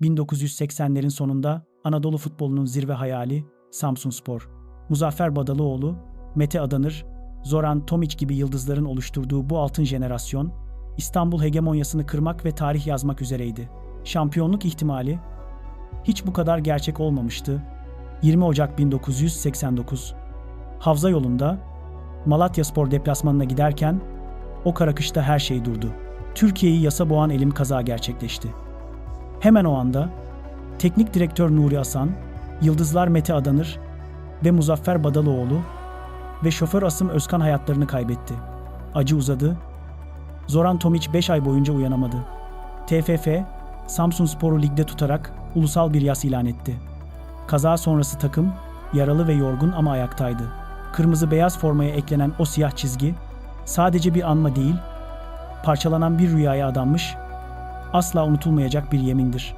1980'lerin sonunda Anadolu futbolunun zirve hayali Samsunspor. Muzaffer Badalıoğlu, Mete Adanır, Zoran Tomic gibi yıldızların oluşturduğu bu altın jenerasyon, İstanbul hegemonyasını kırmak ve tarih yazmak üzereydi. Şampiyonluk ihtimali hiç bu kadar gerçek olmamıştı. 20 Ocak 1989 Havza yolunda Malatyaspor deplasmanına giderken o karakışta her şey durdu. Türkiye'yi yasa boğan elim kaza gerçekleşti. Hemen o anda teknik direktör Nuri Asan, yıldızlar Mete Adanır ve Muzaffer Badalıoğlu ve şoför Asım Özkan hayatlarını kaybetti. Acı uzadı. Zoran Tomic 5 ay boyunca uyanamadı. TFF, Samsun Spor'u ligde tutarak ulusal bir yas ilan etti. Kaza sonrası takım yaralı ve yorgun ama ayaktaydı. Kırmızı beyaz formaya eklenen o siyah çizgi sadece bir anma değil, parçalanan bir rüyaya adanmış, asla unutulmayacak bir yemindir.